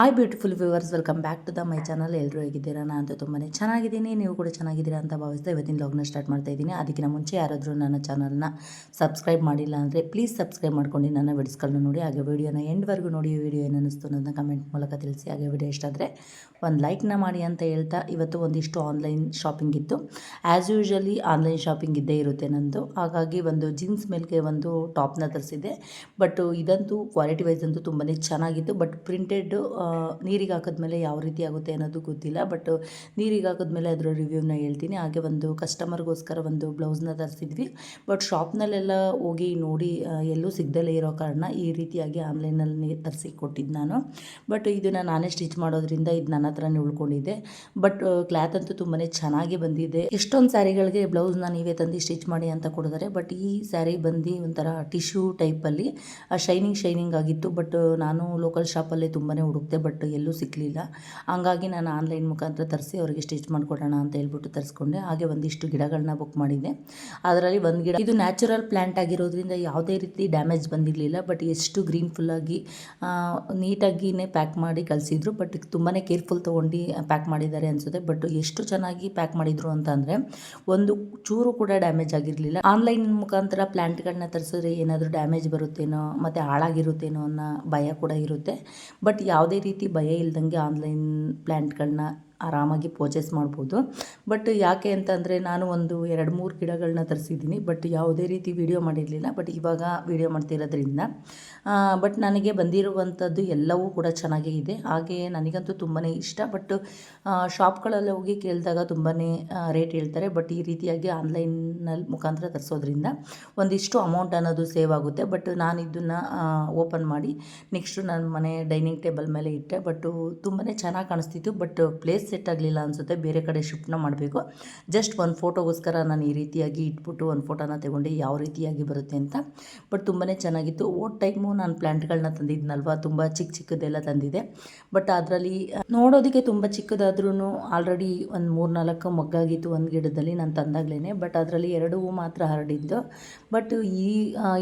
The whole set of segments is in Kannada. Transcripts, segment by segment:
Hi beautiful viewers welcome back to the my channel ಎಲ್ಲರೂ ಹೇಗಿದ್ದೀರಾ? ನಾನು ಅಂತೂ ತುಂಬಾ ಚೆನ್ನಾಗಿದ್ದೀನಿ. ನೀವು ಕೂಡ ಚೆನ್ನಾಗಿದ್ದೀರಾ ಅಂತ ಭಾವಿಸ್ತಾ ಇವತ್ತಿನ ಲಾಗ್ನ ಸ್ಟಾರ್ಟ್ ಮಾಡ್ತಾ ಇದ್ದೀನಿ. ಅದಕ್ಕಿಂತ ಮುಂಚೆ ಯಾರಾದರೂ ನನ್ನ ಚಾನಲ್ನ ಸಬ್ಸ್ಕ್ರೈಬ್ ಮಾಡಿಲ್ಲ ಅಂದರೆ ಪ್ಲೀಸ್ ಸಬ್ಸ್ಕ್ರೈಬ್ ಮಾಡ್ಕೊಂಡು ನನ್ನ ವಿಡಿಸ್ಗಳನ್ನ ನೋಡಿ, ಹಾಗೆ ವಿಡಿಯೋನ ಎಂಡ್ವರೆಗೂ ನೋಡಿ ವಿಡಿಯೋ ಏನು ಅನ್ನಿಸ್ತು ಅನ್ನೋದನ್ನ ಕಮೆಂಟ್ ಮೂಲಕ ತಿಳಿಸಿ, ಹಾಗೆ ವಿಡಿಯೋ ಇಷ್ಟ ಆದರೆ ಒಂದು ಲೈಕ್ನ ಮಾಡಿ ಅಂತ ಹೇಳ್ತಾ ಇವತ್ತು ಒಂದಿಷ್ಟು ಆನ್ಲೈನ್ ಶಾಪಿಂಗ್ ಇತ್ತು. ಆ್ಯಸ್ ಯೂಶ್ವಲಿ ಆನ್ಲೈನ್ ಶಾಪಿಂಗ್ ಇದ್ದೇ ಇರುತ್ತೆ ನಂದು. ಹಾಗಾಗಿ ಒಂದು ಜೀನ್ಸ್ ಮೇಲ್ಗೆ ಒಂದು ಟಾಪ್ನ ತರಿಸಿದ್ದೆ. ಬಟ್ ಇದಂತೂ ಕ್ವಾಲಿಟಿ ವೈಸ್ ಅಂತೂ ತುಂಬಾ ಚೆನ್ನಾಗಿತ್ತು. ಬಟ್ ಪ್ರಿಂಟೆಡ್ ನೀರಿಗೆ ಹಾಕಿದ್ಮೇಲೆ ಯಾವ ರೀತಿ ಆಗುತ್ತೆ ಅನ್ನೋದು ಗೊತ್ತಿಲ್ಲ ಬಟ್ ನೀರಿಗೆ ಹಾಕಿದ್ಮೇಲೆ ಅದರ ರಿವ್ಯೂನ ಹೇಳ್ತೀನಿ. ಹಾಗೆ ಒಂದು ಕಸ್ಟಮರ್ಗೋಸ್ಕರ ಒಂದು ಬ್ಲೌಸ್ನ ತರಿಸಿದ್ವಿ ಬಟ್ ಶಾಪ್ನಲ್ಲೆಲ್ಲ ಹೋಗಿ ನೋಡಿ ಎಲ್ಲೂ ಸಿಗ್ದಲ್ಲೇ ಇರೋ ಕಾರಣ ಈ ರೀತಿಯಾಗಿ ಆನ್ಲೈನಲ್ಲಿ ತರಿಸಿ ಕೊಟ್ಟಿದ್ದು ನಾನು. ಬಟ್ ಇದನ್ನು ನಾನೇ ಸ್ಟಿಚ್ ಮಾಡೋದ್ರಿಂದ ಇದು ನನ್ನ ಹತ್ರನೇ ಉಳ್ಕೊಂಡಿದ್ದೆ ಬಟ್ ಕ್ಲಾತ್ ಅಂತೂ ತುಂಬಾ ಚೆನ್ನಾಗಿ ಬಂದಿದೆ. ಎಷ್ಟೊಂದು ಸ್ಯಾರಿಗಳಿಗೆ ಬ್ಲೌಸ್ನ ನೀವೇ ತಂದು ಸ್ಟಿಚ್ ಮಾಡಿ ಅಂತ ಕೊಡಿದರೆ ಬಟ್ ಈ ಸ್ಯಾರಿ ಬಂದು ಒಂಥರ ಟಿಶ್ಯೂ ಟೈಪಲ್ಲಿ ಶೈನಿಂಗ್ ಶೈನಿಂಗ್ ಆಗಿತ್ತು. ಬಟ್ ನಾನು ಲೋಕಲ್ ಶಾಪಲ್ಲೇ ತುಂಬಾ ಹುಡುಕ್ತೆ ಬಟ್ ಎಲ್ಲೂ ಸಿಕ್ಕಲಿಲ್ಲ ಹಂಗಾಗಿ ನಾನು ಆನ್ಲೈನ್ ಮುಖಾಂತರ ತರಿಸಿ ಅವರಿಗೆ ಸ್ಟಿಚ್ ಮಾಡಿಕೊಡೋಣ ಅಂತ ಹೇಳ್ಬಿಟ್ಟು ತರಿಸ್ಕೊಂಡೆ. ಹಾಗೆ ಒಂದಿಷ್ಟು ಗಿಡಗಳನ್ನ ಬುಕ್ ಮಾಡಿದ್ದೆ ಅದರಲ್ಲಿ ಒಂದು ಗಿಡ, ಇದು ನ್ಯಾಚುರಲ್ ಪ್ಲ್ಯಾಂಟ್ ಆಗಿರೋದ್ರಿಂದ ಯಾವುದೇ ರೀತಿ ಡ್ಯಾಮೇಜ್ ಬಂದಿರಲಿಲ್ಲ. ಬಟ್ ಎಷ್ಟು ಗ್ರೀನ್ ಫುಲ್ಲಾಗಿ ನೀಟಾಗಿಯೇ ಪ್ಯಾಕ್ ಮಾಡಿ ಕಳಿಸಿದ್ರು ಬಟ್ ತುಂಬಾ ಕೇರ್ಫುಲ್ ತೊಗೊಂಡು ಪ್ಯಾಕ್ ಮಾಡಿದ್ದಾರೆ ಅನಿಸುತ್ತೆ. ಬಟ್ ಎಷ್ಟು ಚೆನ್ನಾಗಿ ಪ್ಯಾಕ್ ಮಾಡಿದ್ರು ಅಂತಂದರೆ ಒಂದು ಚೂರು ಕೂಡ ಡ್ಯಾಮೇಜ್ ಆಗಿರಲಿಲ್ಲ. ಆನ್ಲೈನ್ ಮುಖಾಂತರ ಪ್ಲ್ಯಾಂಟ್ಗಳನ್ನ ತರಿಸಿದ್ರೆ ಏನಾದರೂ ಡ್ಯಾಮೇಜ್ ಬರುತ್ತೇನೋ, ಮತ್ತು ಹಾಳಾಗಿರುತ್ತೇನೋ ಅನ್ನೋ ಭಯ ಕೂಡ ಇರುತ್ತೆ. ಬಟ್ ಯಾವುದೇ ಭಯ ಇಲ್ದಂಗೆ ಆನ್ಲೈನ್ ಪ್ಲ್ಯಾಂಟ್ಗಳನ್ನ ಆರಾಮಾಗಿ ಪರ್ಚೇಸ್ ಮಾಡ್ಬೋದು. ಬಟ್ ಯಾಕೆ ಅಂತಂದರೆ ನಾನು ಒಂದು ಎರಡು ಮೂರು ಗಿಡಗಳನ್ನ ತರಿಸಿದ್ದೀನಿ. ಬಟ್ ಯಾವುದೇ ರೀತಿ ವಿಡಿಯೋ ಮಾಡಿರಲಿಲ್ಲ. ಬಟ್ ಇವಾಗ ವೀಡಿಯೋ ಮಾಡ್ತಿರೋದ್ರಿಂದ. ಬಟ್ ನನಗೆ ಬಂದಿರುವಂಥದ್ದು ಎಲ್ಲವೂ ಕೂಡ ಚೆನ್ನಾಗೇ ಇದೆ. ಹಾಗೆ ನನಗಂತೂ ತುಂಬಾ ಇಷ್ಟ. ಬಟ್ ಶಾಪ್ಗಳಲ್ಲಿ ಹೋಗಿ ಕೇಳಿದಾಗ ತುಂಬಾ ರೇಟ್ ಹೇಳ್ತಾರೆ. ಬಟ್ ಈ ರೀತಿಯಾಗಿ ಆನ್ಲೈನಲ್ಲಿ ಮುಖಾಂತರ ತರಿಸೋದ್ರಿಂದ ಒಂದಿಷ್ಟು ಅಮೌಂಟ್ ಅನ್ನೋದು ಸೇವ್ ಆಗುತ್ತೆ. ಬಟ್ ನಾನು ಇದನ್ನು ಓಪನ್ ಮಾಡಿ ನೆಕ್ಸ್ಟು ನನ್ನ ಮನೆ ಡೈನಿಂಗ್ ಟೇಬಲ್ ಮೇಲೆ ಇಟ್ಟೆ. ಬಟ್ ತುಂಬಾ ಚೆನ್ನಾಗಿ ಕಾಣಿಸ್ತಿತ್ತು. ಬಟ್ ಪ್ಲೇಸ್ ಸೆಟ್ ಆಗಲಿಲ್ಲ ಅನಿಸುತ್ತೆ, ಬೇರೆ ಕಡೆ ಶಿಫ್ಟ್ನ ಮಾಡಬೇಕು. ಜಸ್ಟ್ ಒಂದು ಫೋಟೋಗೋಸ್ಕರ ನಾನು ಈ ರೀತಿಯಾಗಿ ಇಟ್ಬಿಟ್ಟು ಒಂದು ಫೋಟೋನ ತಗೊಂಡು, ಯಾವ ರೀತಿಯಾಗಿ ಬರುತ್ತೆ ಅಂತ. ಬಟ್ ತುಂಬಾ ಚೆನ್ನಾಗಿತ್ತು. ಓಟ್ ಟೈಮು ನಾನು ಪ್ಲ್ಯಾಂಟ್ಗಳನ್ನ ತಂದಿದ್ನಲ್ವ, ತುಂಬ ಚಿಕ್ಕ ಚಿಕ್ಕದೆಲ್ಲ ತಂದಿದೆ ಬಟ್ ಅದರಲ್ಲಿ, ನೋಡೋದಕ್ಕೆ ತುಂಬ ಚಿಕ್ಕದಾದ್ರೂ ಆಲ್ರೆಡಿ ಒಂದು ಮೂರು ನಾಲ್ಕು ಮಗ್ಗಾಗಿತ್ತು ಒಂದು ಗಿಡದಲ್ಲಿ ನಾನು ತಂದಾಗಲೇ ಬಟ್ ಅದರಲ್ಲಿ ಎರಡು ಹೂ ಮಾತ್ರ ಹರಡಿದ್ದು. ಬಟ್ ಈ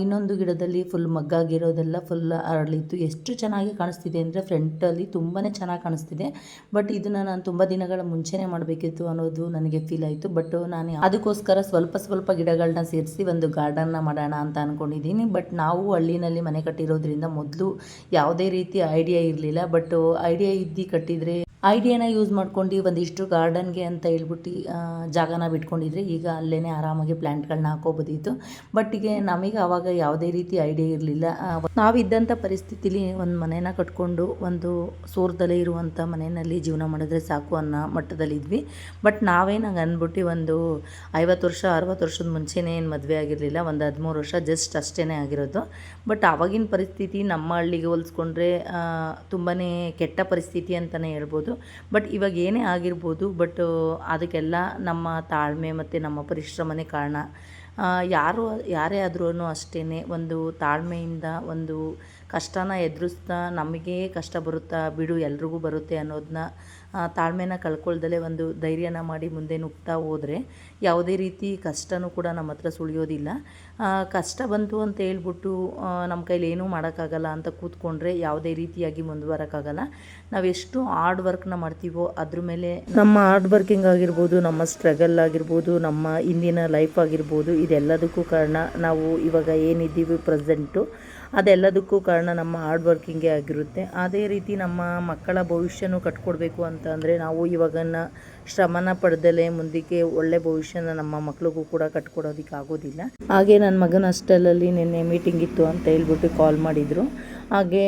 ಇನ್ನೊಂದು ಗಿಡದಲ್ಲಿ ಫುಲ್ ಮಗ್ಗಾಗಿರೋದೆಲ್ಲ ಫುಲ್ ಹರಳಿತ್ತು ಎಷ್ಟು ಚೆನ್ನಾಗಿ ಕಾಣಿಸ್ತಿದೆ ಅಂದರೆ ಫ್ರಂಟಲ್ಲಿ ತುಂಬಾ ಚೆನ್ನಾಗಿ ಕಾಣಿಸ್ತಿದೆ. ಬಟ್ ಇದನ್ನು ನಾನು ತುಂಬ ದಿನಗಳ ಮುಂಚೆನೇ ಮಾಡಬೇಕಿತ್ತು ಅನ್ನೋದು ನನಗೆ ಫೀಲ್ ಆಯಿತು. ಬಟ್ ನಾನು ಅದಕ್ಕೋಸ್ಕರ ಸ್ವಲ್ಪ ಸ್ವಲ್ಪ ಗಿಡಗಳನ್ನ ಸೇರಿಸಿ ಒಂದು ಗಾರ್ಡನ್ನ ಮಾಡೋಣ ಅಂತ ಅಂದ್ಕೊಂಡಿದ್ದೀನಿ ಬಟ್ ನಾವು ಹಳ್ಳಿನಲ್ಲಿ ಮನೆ ಕಟ್ಟಿರೋದ್ರಿಂದ ಮೊದಲು ಯಾವುದೇ ರೀತಿ ಐಡಿಯಾ ಇರಲಿಲ್ಲ. ಬಟ್ ಐಡಿಯಾ ಇದ್ದು ಕಟ್ಟಿದರೆ ಐಡಿಯಾನ ಯೂಸ್ ಮಾಡ್ಕೊಂಡು ಒಂದಿಷ್ಟು ಗಾರ್ಡನ್ಗೆ ಅಂತ ಹೇಳ್ಬಿಟ್ಟು ಜಾಗನ ಬಿಟ್ಕೊಂಡಿದ್ರೆ ಈಗ ಅಲ್ಲೇ ಆರಾಮಾಗಿ ಪ್ಲ್ಯಾಂಟ್ಗಳನ್ನ ಹಾಕೋಬೋದಿತ್ತು. ಬಟ್ ಈಗ ನಮಗೆ ಆವಾಗ ಯಾವುದೇ ರೀತಿ ಐಡಿಯಾ ಇರಲಿಲ್ಲ. ನಾವಿದ್ದಂಥ ಪರಿಸ್ಥಿತಿಲಿ ಒಂದು ಮನೇನ ಕಟ್ಕೊಂಡು ಒಂದು ಸೋರ್ದಲ್ಲೇ ಇರುವಂಥ ಮನೆಯಲ್ಲಿ ಜೀವನ ಮಾಡಿದ್ರೆ ಸಾಕು ಅನ್ನೋ ಮಟ್ಟದಲ್ಲಿದ್ವಿ. ಬಟ್ ನಾವೇನಾಗ ಅಂದ್ಬಿಟ್ಟು ಒಂದು ಐವತ್ತು ವರ್ಷ, ಅರವತ್ತು ವರ್ಷದ ಮುಂಚೆನೇ ಏನು ಮದುವೆ ಆಗಿರಲಿಲ್ಲ. ಒಂದು ಹದಿಮೂರು ವರ್ಷ ಜಸ್ಟ್ ಅಷ್ಟೇ ಆಗಿರೋದು. ಬಟ್ ಆವಾಗಿನ ಪರಿಸ್ಥಿತಿ ನಮ್ಮ ಹಳ್ಳಿಗೆ ಹೋಲಿಸ್ಕೊಂಡ್ರೆ ತುಂಬಾ ಕೆಟ್ಟ ಪರಿಸ್ಥಿತಿ ಅಂತಲೇ ಹೇಳ್ಬೋದು. ಬಟ್ ಇವಾಗ ಏನೇ ಆಗಿರ್ಬೋದು ಬಟ್ ಅದಕ್ಕೆಲ್ಲ ನಮ್ಮ ತಾಳ್ಮೆ ಮತ್ತು ನಮ್ಮ ಪರಿಶ್ರಮನೇ ಕಾರಣ. ಯಾರು, ಯಾರೇ ಆದ್ರೂ ಅಷ್ಟೇ ಒಂದು ತಾಳ್ಮೆಯಿಂದ ಒಂದು ಕಷ್ಟನ ಎದುರಿಸ್ತಾ ನಮಗೆ ಕಷ್ಟ ಬರುತ್ತಾ ಬಿಡು ಎಲ್ರಿಗೂ ಬರುತ್ತೆ ಅನ್ನೋದನ್ನ ತಾಳ್ಮೆನ ಕಳ್ಕೊಳ್ದಲೇ ಒಂದು ಧೈರ್ಯನ ಮಾಡಿ ಮುಂದೆ ನುಗ್ತಾ ಹೋದರೆ ಯಾವುದೇ ರೀತಿ ಕಷ್ಟನೂ ಕೂಡ ನಮ್ಮ ಹತ್ರ ಸುಳಿಯೋದಿಲ್ಲ. ಕಷ್ಟ ಬಂತು ಅಂತ ಹೇಳ್ಬಿಟ್ಟು ನಮ್ಮ ಕೈಲಿ ಏನೂ ಮಾಡೋಕ್ಕಾಗಲ್ಲ ಅಂತ ಕೂತ್ಕೊಂಡ್ರೆ ಯಾವುದೇ ರೀತಿಯಾಗಿ ಮುಂದುವರೋಕ್ಕಾಗಲ್ಲ ನಾವೆಷ್ಟು ಹಾರ್ಡ್ ವರ್ಕ್ನ ಮಾಡ್ತೀವೋ ಅದ್ರ ಮೇಲೆ ನಮ್ಮ ಹಾರ್ಡ್ ವರ್ಕಿಂಗ್ ಆಗಿರ್ಬೋದು, ನಮ್ಮ ಸ್ಟ್ರಗಲ್ ಆಗಿರ್ಬೋದು, ನಮ್ಮ ಇಂದಿನ ಲೈಫ್ ಆಗಿರ್ಬೋದು, ಇದೆಲ್ಲದಕ್ಕೂ ಕಾರಣ ನಾವು ಇವಾಗ ಏನಿದ್ದೀವಿ ಪ್ರೆಸೆಂಟು ಅದೆಲ್ಲದಕ್ಕೂ ಕಾರಣ ನಮ್ಮ ಹಾರ್ಡ್ ವರ್ಕಿಂಗೇ ಆಗಿರುತ್ತೆ. ಅದೇ ರೀತಿ ನಮ್ಮ ಮಕ್ಕಳ ಭವಿಷ್ಯನೂ ಕಟ್ಕೊಡ್ಬೇಕು ಅಂತ ಅಂದರೆ ನಾವು ಇವಾಗನ್ನ ಶ್ರಮನ ಪಡೆದಲೇ ಮುಂದಕ್ಕೆ ಒಳ್ಳೆ ಭವಿಷ್ಯನ ನಮ್ಮ ಮಕ್ಕಳಿಗೂ ಕೂಡ ಕಟ್ಕೊಡೋದಕ್ಕೆ ಆಗೋದಿಲ್ಲ. ಹಾಗೆ ನನ್ನ ಮಗನ ಅಷ್ಟರಲ್ಲಿ ನಿನ್ನೆ ಮೀಟಿಂಗ್ ಇತ್ತು ಅಂತ ಹೇಳ್ಬಿಟ್ಟು ಕಾಲ್ ಮಾಡಿದರು. ಹಾಗೆ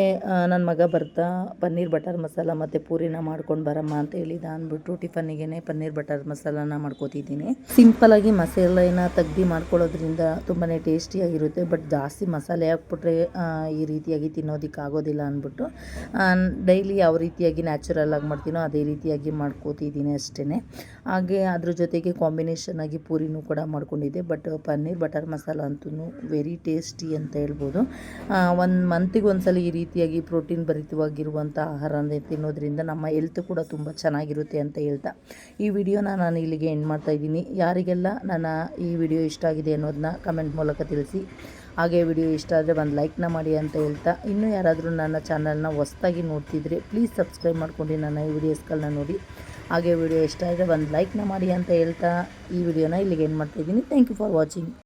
ನನ್ನ ಮಗ ಬರ್ತಾ, ಪನ್ನೀರ್ ಬಟರ್ ಮಸಾಲ ಮತ್ತು ಪೂರಿನ ಮಾಡ್ಕೊಂಡು ಬರಮ್ಮ ಅಂತ ಹೇಳಿದ ಅಂದ್ಬಿಟ್ಟು ಟಿಫನ್ನಿಗೆ ಪನ್ನೀರ್ ಬಟರ್ ಮಸಾಲಾನ ಮಾಡ್ಕೋತಿದ್ದೀನಿ. ಸಿಂಪಲಾಗಿ ಮಸಾಲೆನ ತೆಗ್ದು ಮಾಡ್ಕೊಳ್ಳೋದ್ರಿಂದ ತುಂಬಾ ಟೇಸ್ಟಿಯಾಗಿರುತ್ತೆ ಬಟ್ ಜಾಸ್ತಿ ಮಸಾಲೆ ಹಾಕ್ಬಿಟ್ರೆ ಈ ರೀತಿಯಾಗಿ ತಿನ್ನೋದಕ್ಕೆ ಆಗೋದಿಲ್ಲ ಅಂದ್ಬಿಟ್ಟು ಡೈಲಿ ಯಾವ ರೀತಿಯಾಗಿ ನ್ಯಾಚುರಲ್ ಆಗಿ ಮಾಡ್ತೀನೋ ಅದೇ ರೀತಿಯಾಗಿ ಮಾಡ್ಕೋತಿದ್ದೀನಿ ಅಷ್ಟೇ ಹಾಗೆ ಅದ್ರ ಜೊತೆಗೆ ಕಾಂಬಿನೇಷನ್ ಆಗಿ ಪೂರಿನೂ ಕೂಡ ಮಾಡ್ಕೊಂಡಿದ್ದೆ. ಬಟ್ ಪನ್ನೀರ್ ಬಟರ್ ಮಸಾಲ ಅಂತೂ ವೆರಿ ಟೇಸ್ಟಿ ಅಂತ ಹೇಳ್ಬೋದು. ಒಂದು ಮಂತಿಗೆ ಒಂದ್ಸಲ ಈ ರೀತಿಯಾಗಿ ಪ್ರೋಟೀನ್ ಭರಿತವಾಗಿರುವಂಥ ಆಹಾರನೇ ತಿನ್ನೋದ್ರಿಂದ ನಮ್ಮ ಹೆಲ್ತ್ ಕೂಡ ತುಂಬ ಚೆನ್ನಾಗಿರುತ್ತೆ ಅಂತ ಹೇಳ್ತಾ ಈ ವಿಡಿಯೋನ ನಾನು ಇಲ್ಲಿಗೆ ಎಂಡ್ ಮಾಡ್ತಾ ಇದ್ದೀನಿ. ಯಾರಿಗೆಲ್ಲ ನನ್ನ ಈ ವಿಡಿಯೋ ಇಷ್ಟ ಆಗಿದೆ ಅನ್ನೋದನ್ನ ಕಮೆಂಟ್ ಮೂಲಕ ತಿಳಿಸಿ. ಹಾಗೆ ವಿಡಿಯೋ ಇಷ್ಟ ಆದರೆ ಒಂದು ಲೈಕ್ನ ಮಾಡಿ ಅಂತ ಹೇಳ್ತಾ. ಇನ್ನೂ ಯಾರಾದರೂ ನನ್ನ ಚಾನಲ್ನ ಹೊಸ್ದಾಗಿ ನೋಡ್ತಿದ್ರೆ ಪ್ಲೀಸ್ ಸಬ್ಸ್ಕ್ರೈಬ್ ಮಾಡ್ಕೊಂಡು ನನ್ನ ಈ ವಿಡಿಯೋಸ್ಗಳನ್ನ ನೋಡಿ. ಹಾಗೆ ವಿಡಿಯೋ ಇಷ್ಟ ಆದರೆ ಒಂದು ಲೈಕ್ನ ಮಾಡಿ ಅಂತ ಹೇಳ್ತಾ. ಈ ವಿಡಿಯೋನ ಇಲ್ಲಿಗೆ ಏನು ಮಾಡ್ತಾಯಿದ್ದೀನಿ ಥ್ಯಾಂಕ್ ಯು ಫಾರ್ ವಾಚಿಂಗ್